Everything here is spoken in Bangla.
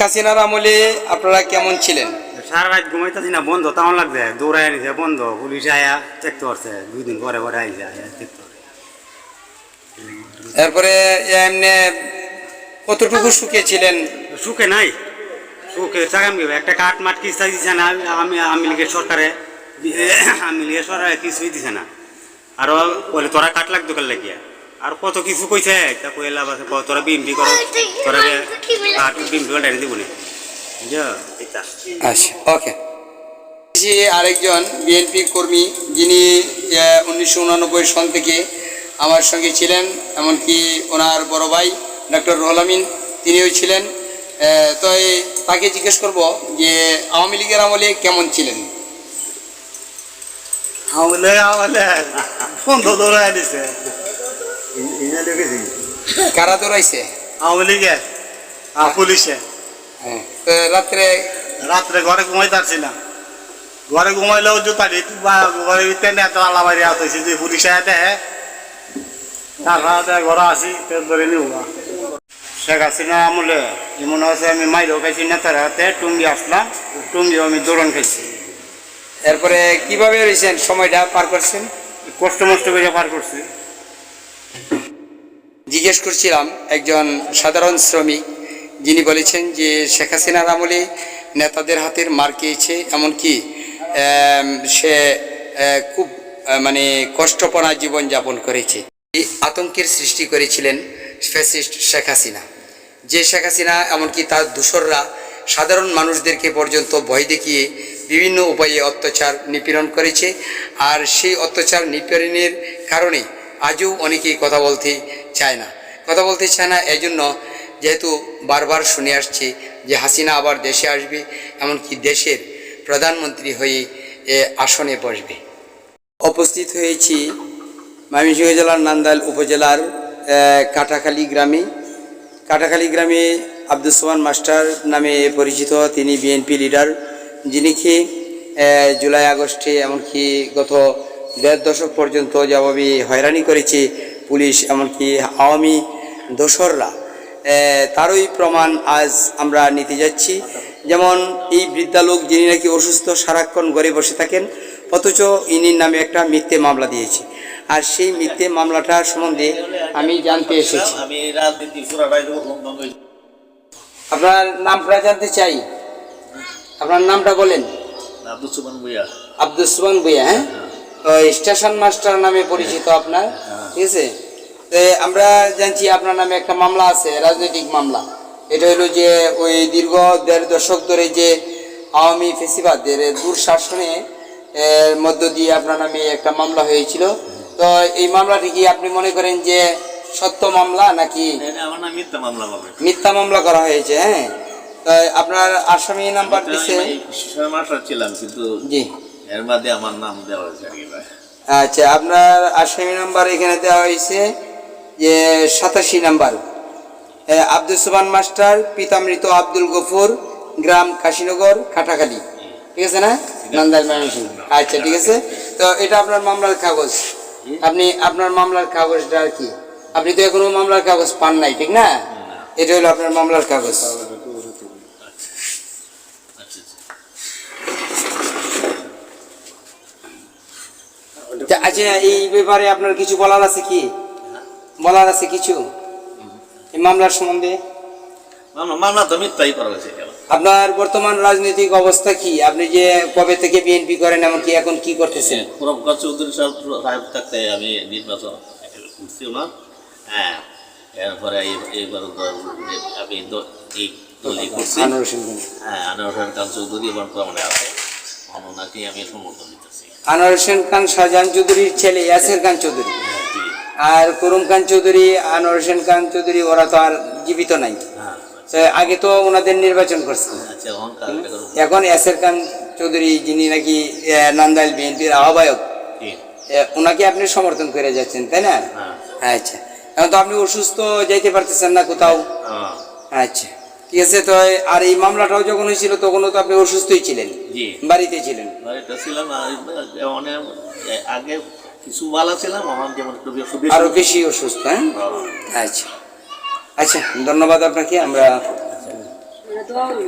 হাসিনার আমলে আপনারা কেমন ছিলেন? সারা রাত ঘুমাইতেছি না বন্ধ তেমন লাগছে। দৌড়াই আনিছে বন্ধ। পুলিশ আয়া চেক করছে। দুই দিন পরে পরে আইছে আয়া করে এমনি কতটুকু সুখে ছিলেন? সুখে নাই। সুখে গেবে একটা কাঠ মাঠ কিস্তা দিছে না আমি আমি লিগে সরকারে আমি লিগে সরকারে কিছুই দিছে না। আরও বলে তোরা কাঠ লাগতো কাল লাগিয়া? আর কত কিছু কইছে? তা কইলা লাভ আছে তোরা বিএমপি করো। তোরা কাঠ বিএমপি ডাইরে দিব না আচ্ছা ওকে। আরেকজন বিএনপি কর্মী যিনি উনিশশো উনানব্বই সন থেকে আমার সঙ্গে ছিলেন এমনকি ওনার বড় ভাই ডক্টর রুহুল আমিন তিনিও ছিলেন। তো এই- তাকে জিজ্ঞেস করব যে আওয়ামী লীগের আমলে কেমন ছিলেন? আওয়ামী আমলে আমলে বন্ধ দৌড়াই দিছে কারা দৌড়াইছে? আওয়ামী লীগে আর পুলিশে। হ্যাঁ। রাত্রে রাত্রে ঘরে ঘুমাই না। ঘরে ঘুমাইলেও জুতা দিত বা ঘরে ভিতরে এত আল্লাহ বাড়ি আসতেছি যে পুলিশে দেয় তারপরে ঘরে আসি ধরে নিব। শেখ হাসিনা আমলে এমন হচ্ছে আমি মাইরও খাইছি নেতার হাতে টুঙ্গি আসলাম টুঙ্গিও আমি দৌড়ন খাইছি। এরপরে কীভাবে রয়েছেন সময়টা পার করছেন? কষ্ট মষ্ট করে পার করছি। জিজ্ঞেস করছিলাম একজন সাধারণ শ্রমিক, যিনি বলেছেন যে শেখ হাসিনার আমলে নেতাদের হাতের মার খেয়েছে, এমনকি সে খুব মানে কষ্টপনা জীবনযাপন করেছে। এই আতঙ্কের সৃষ্টি করেছিলেন ফ্যাসিস্ট শেখ হাসিনা। যে শেখ হাসিনা, এমনকি তার দূষররা সাধারণ মানুষদেরকে পর্যন্ত ভয় দেখিয়ে বিভিন্ন উপায়ে অত্যাচার নিপীড়ন করেছে। আর সেই অত্যাচার নিপীড়নের কারণে আজও অনেকেই কথা বলতে চায় না। কথা বলতে চায় না এই জন্য যেহেতু বারবার শুনে আসছি যে হাসিনা আবার দেশে আসবে, এমনকি দেশের প্রধানমন্ত্রী হয়ে এ আসনে বসবে। উপস্থিত হয়েছি ময়মনসিংহ জেলার নান্দাইল উপজেলার কাটাখালী গ্রামে। কাটাখালী গ্রামে আব্দুল সোমান মাস্টার নামে পরিচিত তিনি বিএনপি লিডার, যিনি কি জুলাই আগস্টে এমনকি গত দেড় দশক পর্যন্ত যেভাবে হয়রানি করেছে পুলিশ এমনকি আওয়ামী দোসররা তারই প্রমাণ আজ আমরা নিতে যাচ্ছি। যেমন এই বৃদ্ধা লোক যিনি নাকি অসুস্থ সারাক্ষণ ঘরে বসে থাকেন অথচ ইনির নামে একটা মিথ্যে মামলা দিয়েছি। আর সেই মিথ্যে মামলাটার সম্বন্ধে আমি জানতে এসেছি। আপনার নামটা জানতে চাই। আপনার নামটা বলেন। আব্দুল সুমান ভুইয়া। আব্দুল সুবান ভুইয়া হ্যাঁ? স্টেশন মাস্টার নামে পরিচিত আপনার ঠিক আছে? তো আমরা জানছি আপনার নামে একটা মামলা আছে রাজনৈতিক মামলা। এটা হলো যে ওই দীর্ঘ দেড় দশক ধরে যে আওয়ামী ফেসিবাদের দুঃশাসনে এর মধ্য দিয়ে আপনার নামে একটা মামলা হয়েছিল। তো এই মামলাটি কি আপনি মনে করেন যে সত্য মামলা নাকি মিথ্যা মামলা করা হয়েছে। হ্যাঁ? তো আপনার আসামি নাম্বার দিছে? ছিলাম কিন্তু জি। এর মধ্যে আমার নাম দেওয়া হয়েছে আর কি ভাই। আচ্ছা আপনার আসামি নাম্বার এখানে দেওয়া হয়েছে যে সাতাশি নাম্বার। আব্দুল সুবান মাস্টার পিতামৃত আব্দুল গফুর গ্রাম কাশীনগর খাটাখালী ঠিক আছে না? নন্দাল আচ্ছা ঠিক আছে। তো এটা আপনার মামলার কাগজ। আপনি আপনার মামলার কাগজটা আর কি। আপনি তো এখনও মামলার কাগজ পান নাই ঠিক না? এটা হলো আপনার মামলার কাগজ। আচ্ছা এই ব্যাপারে আপনার কিছু বলার আছে কি? বলার আছে কিছু? এই মামলার সম্বন্ধে? মামলা মামলা তো মিথ্যাই করা হয়েছে আপনার বর্তমান রাজনৈতিক অবস্থা কি? আপনি যে কবে থেকে বিএনপি করেন এমনকি এখন কি করতেছেন? পুরমকার চৌধুরী সাহেব থাকতে আমি নির্বাচন করছি না। হ্যাঁ এরপরে এইবার আমি এই দলই করছি। হ্যাঁ আনোয়ার খান চৌধুরী আছে। ওনাকে আমি সমর্থন দিতেছি। আনোয়ার হোসেন খান শাহজাহান চৌধুরীর ছেলে ইয়াসের খান চৌধুরী। হ্যাঁ, আর করুম খান চৌধুরী আনোয়ার হোসেন খান চৌধুরী ওরা তো আর জীবিত নাই। হ্যাঁ আগে তো ওনাদের নির্বাচন করছে। আচ্ছা। এখন ইয়াসের খান চৌধুরী যিনি নাকি নান্দাইল বিএনপির আহ্বায়ক ওনাকে আপনি সমর্থন করে যাচ্ছেন তাই না? হ্যাঁ। আচ্ছা। এখন তো আপনি অসুস্থ যাইতে পারতেছেন না কোথাও? আচ্ছা। ঠিক আছে তো আর এই মামলাটাও যখন হয়েছিল তখনও তো আপনি অসুস্থই ছিলেন জি। বাড়িতে ছিলেন। বাড়িতে ছিলাম অনেক আগে কিছু ভালো ছিলাম আমার যেমন আরও বেশি অসুস্থ হ্যাঁ? হ্যাঁ। আচ্ছা। আচ্ছা ধন্যবাদ আপনাকে আমরা মানে